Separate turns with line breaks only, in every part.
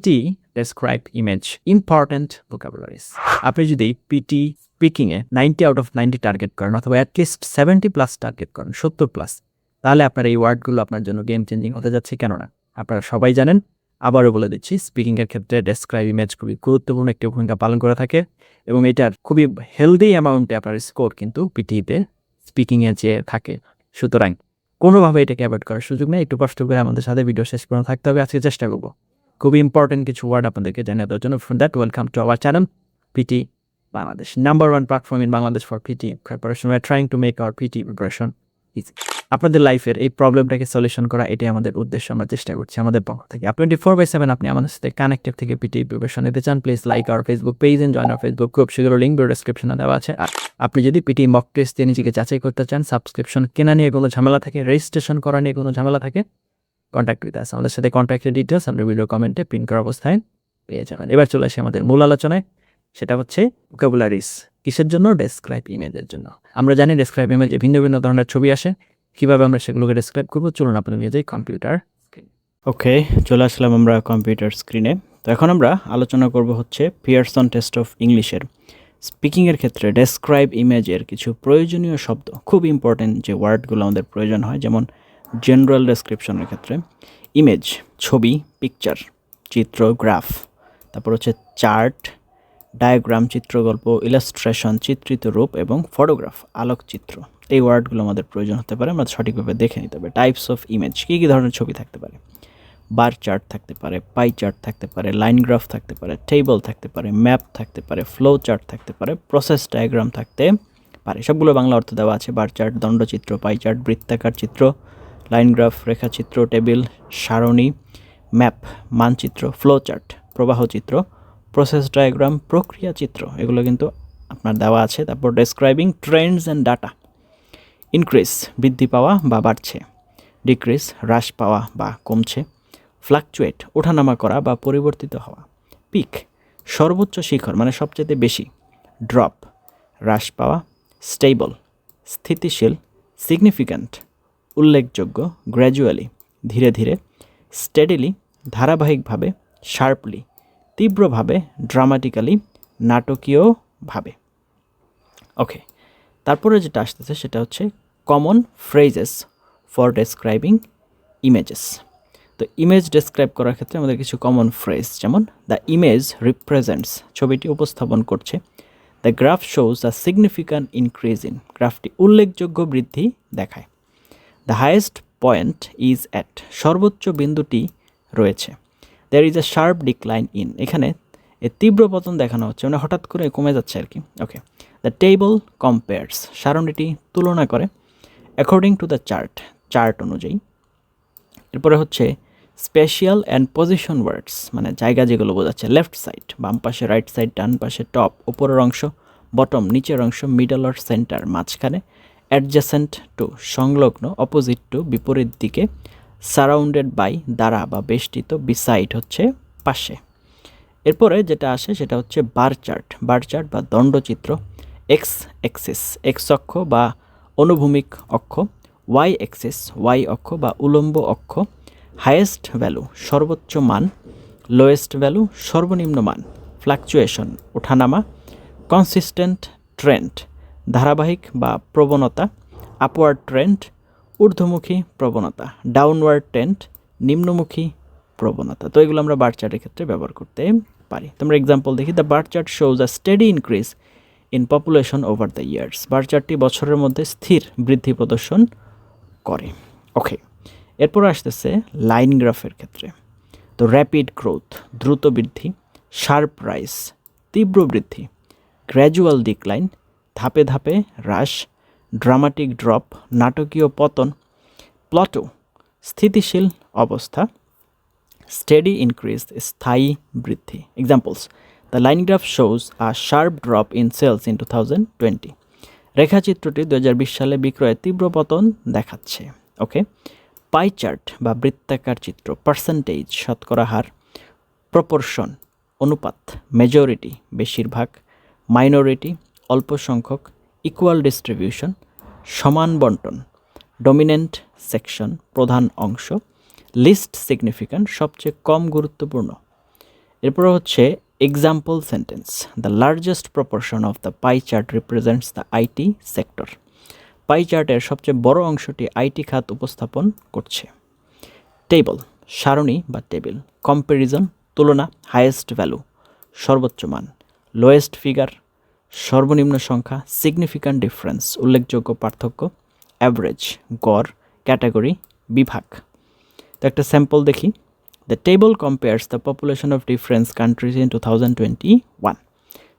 PTE describe image important vocabularies আপনি যদি PT স্পিকিংয়ে ninety out of ninety target করেন অথবা অ্যাটলিস্ট সেভেন্টি প্লাস টার্গেট করেন, সত্তর প্লাস তাহলে আপনার এই ওয়ার্ডগুলো আপনার জন্য গেম চেঞ্জিং হতে যাচ্ছে কেননা? আপনারা সবাই জানেন, আবারও বলে দিচ্ছি স্পিকিংয়ের ক্ষেত্রে ডেসক্রাইব ইমেজ খুবই গুরুত্বপূর্ণ একটি ভূমিকা পালন করে থাকে এবং এটার খুবই হেলদি অ্যামাউন্টে আপনার স্কোর কিন্তু পিটিতে স্পিকিংয়ে যে থাকে। সুতরাং কোনোভাবে এটাকে অ্যাভয়েড করার সুযোগ নেই, একটু কষ্ট করে আমাদের সাথে ভিডিও শেষ পর্যন্ত থাকতে হবে, আজকে চেষ্টা করব। খুবই ইম্পর্টেন্ট কিছু ওয়ার্ড আপনাদেরকে জানিয়ে দেওয়ার জন্য। From that welcome to our channel PTE Bangladesh number one platform in Bangladesh for PTE preparation R trying to make our PTE preparation easy আপনাদের লাইফের এই প্রবলেমটাকে সলিউশন করা, এটাই আমাদের উদ্দেশ্য। আমরা চেষ্টা করছি আমাদের পক্ষ থেকে। টোয়েন্টি ফোর বাই সেভেন আপনি আমাদের সাথে কানেক্টেড থেকে পিটি প্রিপারেশন নিতে চান please like our Facebook page and join our Facebook group সেগুলো লিঙ্ক ডিসক্রিপশনে দেওয়া আছে। আর আপনি যদি পিটি মক টেস্ট দিয়ে নিজেকে যাচাই করতে চান সাবস্ক্রিপশন কেনা নিয়ে কোনো ঝামেলা থাকে রেজিস্ট্রেশন করা নিয়ে কোনো ঝামেলা থাকে কন্ট্যাক্ট উইথ আস আমাদের সাথে কন্ট্যাক্টের ডিটেলস আমরা ভিডিও কমেন্টে পিন করা অবস্থায় পেয়ে যাবেন। এবার চলে আসি আমাদের মূল আলোচনায়। সেটা হচ্ছে ভোকাবুলারিস কিসের জন্য? ডেসক্রাইব ইমেজের জন্য। আমরা জানি ডেসক্রাইব ইমেজে ভিন্ন ভিন্ন ধরনের ছবি আসে। কীভাবে আমরা সেগুলোকে ডেসক্রাইব করব? চলুন আপনাদের নিয়ে যাই কম্পিউটার
ওকে চলে আসলাম আমরা কম্পিউটার স্ক্রিনে তো এখন আমরা আলোচনা করব হচ্ছে পিয়ারসন টেস্ট অফ ইংলিশের স্পিকিংয়ের ক্ষেত্রে ডেসক্রাইব ইমেজের কিছু প্রয়োজনীয় শব্দ। খুব ইম্পর্টেন্ট যে ওয়ার্ডগুলো আমাদের প্রয়োজন হয়, যেমন জেনারেল ডেসক্রিপশনের ক্ষেত্রে ইমেজ ছবি পিকচার চিত্র গ্রাফ তারপর হচ্ছে চার্ট ডায়াগ্রাম চিত্রগল্প ইলাস্ট্রেশন চিত্রিত রূপ এবং ফটোগ্রাফ আলোকচিত্র। এই ওয়ার্ডগুলো আমাদের প্রয়োজন হতে পারে, আমরা সঠিকভাবে দেখে নিতে হবে টাইপস অফ ইমেজ কী কী ধরনের ছবি থাকতে পারে? বার চার্ট থাকতে পারে পাই চার্ট থাকতে পারে লাইন গ্রাফ থাকতে পারে টেবল থাকতে পারে ম্যাপ থাকতে পারে ফ্লো চার্ট থাকতে পারে প্রসেস ডায়াগ্রাম থাকতে পারে। সবগুলো বাংলা অর্থ দেওয়া আছে বার চার্ট দণ্ডচিত্র পাই চার্ট বৃত্তাকার চিত্র লাইন গ্রাফ, রেখাচিত্র, টেবিল, সারণী, ম্যাপ, মানচিত্র ফ্লো চার্ট প্রবাহ চিত্র, প্রসেস ডায়াগ্রাম, প্রক্রিয়া চিত্র, এগুলো কিন্তু আপনার দেওয়া আছে। তারপর describing trends and data increase বৃদ্ধি পাওয়া বা বাড়ছে ডিক্রিজ হ্রাস পাওয়া বা কমছে ফ্লাকচুয়েট ওঠানামা করা বা পরিবর্তিত হওয়া পিক সর্বোচ্চ শিখর মানে সবচেয়ে বেশি ড্রপ হ্রাস পাওয়া স্টেবল স্থিতিশীল সিগনিফিক্যান্ট উল্লেখযোগ্য গ্র্যাজুয়ালি ধীরে ধীরে স্টেডিলি ধারাবাহিকভাবে শার্পলি তীব্রভাবে ড্রামাটিক্যালি নাটকীয়ভাবে ওকে তারপরে যেটা আসতেছে সেটা হচ্ছে common phrases for describing images তো ইমেজ ডেসক্রাইব করার ক্ষেত্রে আমাদের কিছু কমন ফ্রেজ যেমন দ্য ইমেজ রিপ্রেজেন্টস ছবিটি উপস্থাপন করছে। The graph shows the significant increase in গ্রাফটি উল্লেখযোগ্য বৃদ্ধি দেখায়। The highest point is at সর্বোচ্চ বিন্দুটি রয়েছে। There is a sharp decline in এখানে এ তীব্র পতন দেখানো হচ্ছে মানে হঠাৎ করে কমে যাচ্ছে আর কি। ওকে দ্য টেবল কম্পেয়ার্স সারণীটি তুলনা করে according to the chart chart অনুযায়ী। এরপরে হচ্ছে স্পেশিয়াল অ্যান্ড পজিশন ওয়ার্ডস মানে জায়গা যেগুলো বোঝাচ্ছে লেফট সাইড বাম পাশে রাইট সাইড ডান পাশে টপ উপরের অংশ বটম নিচের অংশ মিডল আর সেন্টার মাঝখানে। অ্যাডজাসেন্ট টু সংলগ্ন, অপোজিট টু বিপরীত দিকে, সারাউন্ডেড বাই দ্বারা বা বেষ্টিত বিসাইড হচ্ছে পাশে। এরপরে যেটা আসে সেটা হচ্ছে বার চার্ট। বার চার্ট বা দণ্ডচিত্র, এক্স এক্সিস এক্স অক্ষ বা অনুভূমিক অক্ষ, ওয়াই এক্সিস ওয়াই অক্ষ বা উলম্ব অক্ষ, হায়েস্ট ভ্যালু, সর্বোচ্চ মান, লোয়েস্ট ভ্যালু, সর্বনিম্ন মান ফ্লাকচুয়েশন ওঠানামা, কনসিস্টেন্ট ট্রেন্ড। ধারাবাহিক বা প্রবণতা আপওয়ার্ড ট্রেন্ড ঊর্ধ্বমুখী প্রবণতা ডাউনওয়ার্ড ট্রেন্ড নিম্নমুখী প্রবণতা। তো এগুলো আমরা বার চার্টের ক্ষেত্রে ব্যবহার করতে পারি। তোমরা এক্সাম্পল দেখি the bar chart shows a steady increase in population over the years bar চার্টটি বছরের মধ্যে স্থির বৃদ্ধি প্রদর্শন করে। ওকে এরপর আসতেছে লাইন গ্রাফের ক্ষেত্রে। তো র্যাপিড গ্রোথ দ্রুত বৃদ্ধি শার্প রাইস তীব্র বৃদ্ধি গ্র্যাজুয়াল ডিক্লাইন ধাপে ধাপে হ্রাস ড্রামাটিক ড্রপ নাটকীয় পতন প্লটো স্থিতিশীল অবস্থা স্টেডি ইনক্রিজ স্থায়ী বৃদ্ধি। Examples the line graph shows a sharp drop in sales in two thousand twenty রেখাচিত্রটি দু হাজার বিশ সালে বিক্রয়ে তীব্র পতন দেখাচ্ছে। ওকে পাই চার্ট বা বৃত্তাকার চিত্র পার্সেন্টেজ শতকরা হার প্রপোর্শন অনুপাত মেজরিটি বেশিরভাগ মাইনরিটি অল্প সংখ্যক ইকুয়াল ডিস্ট্রিবিউশন সমান বন্টন ডমিনেন্ট সেকশন প্রধান অংশ লিস্ট সিগনিফিক্যান্ট সবচেয়ে কম গুরুত্বপূর্ণ। এরপরে হচ্ছে example sentence the largest proportion of the pie chart represents the IT sector pie চার্টের সবচেয়ে বড় অংশটি আইটি খাত উপস্থাপন করছে। টেবল সারণী বা টেবিল কম্প্যারিজন তুলনা হাইয়েস্ট ভ্যালু সর্বোচ্চ মান লোয়েস্ট ফিগার সর্বনিম্ন সংখ্যা সিগনিফিক্যান্ট ডিফারেন্স উল্লেখযোগ্য পার্থক্য অ্যাভারেজ গড় ক্যাটাগরি বিভাগ। তো একটা স্যাম্পল দেখি। The table compares the population of difference countries in two thousand twenty one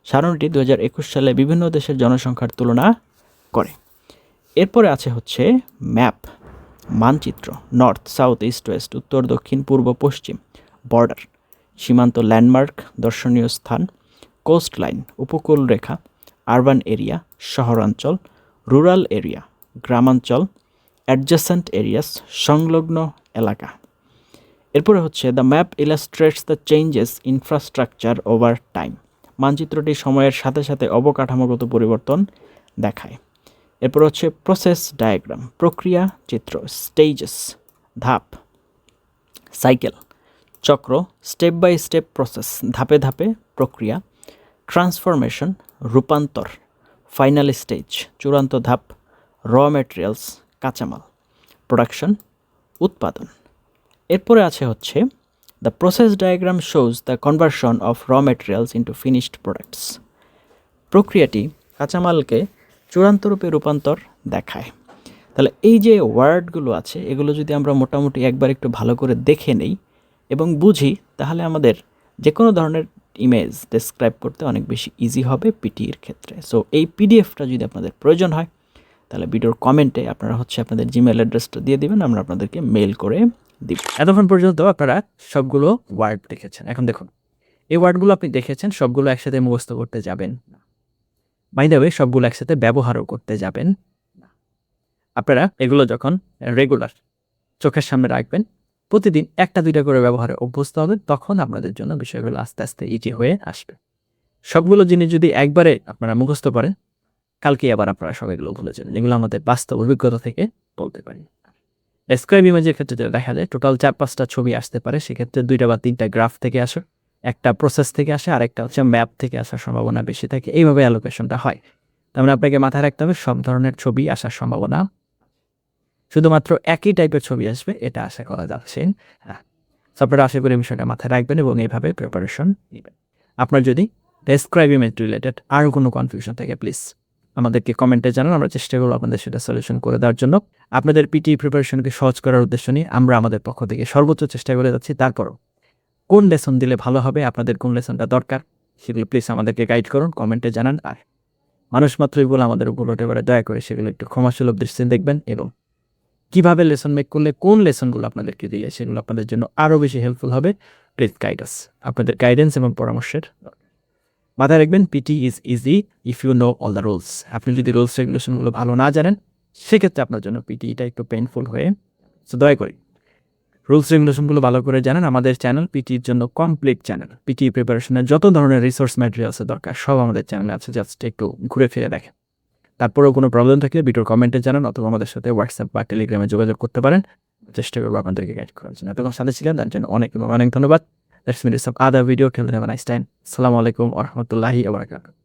সারণীটি দু হাজার একুশ সালে বিভিন্ন দেশের জনসংখ্যার তুলনা করে। এরপরে আছে হচ্ছে ম্যাপ মানচিত্র নর্থ সাউথ ইস্ট ওয়েস্ট উত্তর, দক্ষিণ, পূর্ব, পশ্চিম বর্ডার সীমান্ত ল্যান্ডমার্ক দর্শনীয় স্থান। কোস্ট লাইন উপকূল রেখা, আরবান এরিয়া, শহরাঞ্চল, রুরাল এরিয়া, গ্রামাঞ্চল, অ্যাডজাসেন্ট এরিয়াস, সংলগ্ন এলাকা। এরপরে হচ্ছে, the map illustrates the changes infrastructure over time. মানচিত্রটি সময়ের সাথে সাথে অবকাঠামোগত পরিবর্তন দেখায়। এরপর হচ্ছে, প্রসেস ডায়াগ্রাম, প্রক্রিয়া চিত্র, স্টেজেস, ধাপ, সাইকেল, চক্র, স্টেপ বাই স্টেপ প্রসেস, ধাপে ধাপে প্রক্রিয়া। ট্রান্সফরমেশন, রূপান্তর, ফাইনাল স্টেজ, চূড়ান্ত ধাপ, র ম্যাটেরিয়ালস, কাঁচামাল, প্রোডাকশন, উৎপাদন। এরপরে আছে হচ্ছে the process diagram shows the conversion of raw materials into finished products প্রক্রিয়াটি কাঁচামালকে চূড়ান্ত রূপে রূপান্তর দেখায়। তাহলে এই যে ওয়ার্ডগুলো আছে, এগুলো যদি আমরা মোটামুটি একবার একটু ভালো করে দেখে নেই এবং বুঝি, তাহলে আমাদের যে কোনো ধরনের ইমেজ ডেসক্রাইব করতে অনেক বেশি ইজি হবে পিটির ক্ষেত্রে। সো এই পিডিএফটা যদি আপনাদের প্রয়োজন হয়, তাহলে ভিডিওর কমেন্টে আপনারা হচ্ছে আপনাদের জিমেল অ্যাড্রেসটা দিয়ে দিবেন, আমরা আপনাদেরকে মেল করে দিব।
এতক্ষণ পর্যন্ত আপনারা সবগুলো ওয়ার্ড দেখেছেন। এখন দেখুন, এই ওয়ার্ডগুলো আপনি দেখেছেন, সবগুলো একসাথে মুখস্থ করতে যাবেন না। বাই দ্য ওয়ে সবগুলো একসাথে ব্যবহারও করতে যাবেন আপনারা এগুলো যখন রেগুলার চোখের সামনে রাখবেন প্রতিদিন একটা, দুইটা করে ব্যবহারে অভ্যস্ত হবে তখন আপনাদের জন্য বিষয়গুলো আস্তে আস্তে ইজি হয়ে আসবে। সবগুলো জিনিস যদি একবারে আপনারা মুখস্থ করেন কালকে আবার আপনারা সব এগুলো ভুলে যাবেন। যেগুলো আমাদের বাস্তব অভিজ্ঞতা থেকে বলতে পারি। ডেসক্রাইব ইমেজের ক্ষেত্রে যেটা দেখা যায় টোটাল চার, পাঁচটা ছবি আসতে পারে, সেক্ষেত্রে দুইটা বা তিনটা গ্রাফ থেকে আসে, একটা প্রসেস থেকে আসে আর একটা হচ্ছে ম্যাপ থেকে আসার সম্ভাবনা বেশি থাকে। এইভাবে অ্যালোকেশনটা হয়। তার মানে আপনাকে মাথায় রাখতে হবে, সব ধরনের ছবি আসার সম্ভাবনা শুধুমাত্র একই টাইপের ছবি আসবে, এটা আশা করা যাচ্ছে। আপনারা আশা করি বিষয়টা মাথায় রাখবেন এবং এইভাবে প্রিপারেশন নেবেন। আপনার যদি ডেসক্রাইব ইমেজ রিলেটেড আরও কোনো কনফিউশন থাকে প্লিজ আমাদেরকে কমেন্টে জানান, আমরা চেষ্টা করব আপনাদের সেটা সলিউশন করে দেওয়ার জন্য। আপনাদের পিটি প্রিপারেশনকে সহজ করার উদ্দেশ্য নিয়ে আমরা আমাদের পক্ষ থেকে সর্বোচ্চ চেষ্টা করে যাচ্ছি। তারপরও কোন লেসন দিলে ভালো হবে, আপনাদের কোন লেসনটা দরকার, সেগুলো প্লিজ আমাদেরকে গাইড করুন কমেন্টে জানান। আর মানুষ মাত্রই বলে আমাদের উপর হতে দয়া করে সেগুলো একটু ক্ষমাসুলভ দৃষ্টি দেখবেন এবং কীভাবে লেসন মেক করলে কোন লেসনগুলো আপনাদেরকে দিয়ে সেগুলো আপনাদের জন্য আরও বেশি হেল্পফুল হবে প্লিজ গাইডাস আপনাদের গাইডেন্স এবং পরামর্শের। মাথায় রাখবেন PTE is easy if you know all the rules আপনি যদি রুলস রেগুলেশনগুলো ভালো না জানেন, সেক্ষেত্রে আপনার জন্য পিটিটা একটু পেইনফুল হয়ে সো দয়া করি। রুলস রেগুলেশনগুলো ভালো করে জানেন, আমাদের চ্যানেল পিটির জন্য কমপ্লিট চ্যানেল পিটি প্রিপারেশনের যত ধরনের রিসোর্স ম্যাটেরিয়ালসের দরকার, সব আমাদের চ্যানেলে আছে জাস্ট একটু ঘুরে ফিরে দেখেন। তারপরেও কোনো প্রবলেম থাকলে ভিডিওর কমেন্টে জানান অথবা আমাদের সাথে হোয়াটসঅ্যাপ বা টেলিগ্রামে যোগাযোগ করতে পারেন। চেষ্টা করব আপনাদেরকে গাইড করার জন্য। এতক্ষণ সাথে ছিলেন তার জন্য অনেক অনেক ধন্যবাদ। দ্যাটস মিন সব আদার ভিডিও খেলতে নাইস টাইম আসসালামু আলাইকুম রহমতুল্লাহি আবরাকাতুহ